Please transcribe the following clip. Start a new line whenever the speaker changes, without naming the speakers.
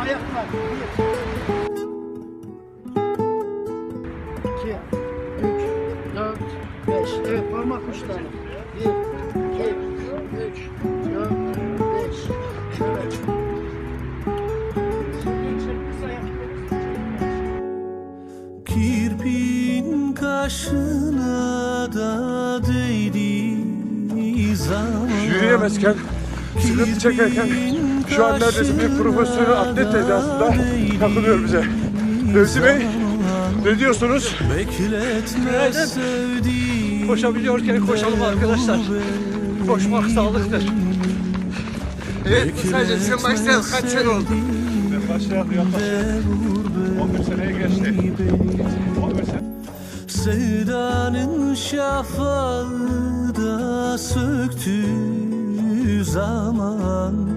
Ayaklar. Bir. İki. Üç. Dört. Beş. Evet
parmak üç tane. Bir. İki. Kaşına da değdi zaman
Yürüyemezken sıkıntı çekerken şu an neredeyse bir profesyonel atlet edasında takılıyor bize. Remzi Bey, ne diyorsunuz?
Bekletme
Koşabiliyorken koşalım arkadaşlar. Koşmak sağlıktır.
Evet, sadece sen başlayalı kaç sene oldu?
Ben
başlayalı yaklaşık 11 seneye geçti. 11 sene.
Sevdanın şafağı zaman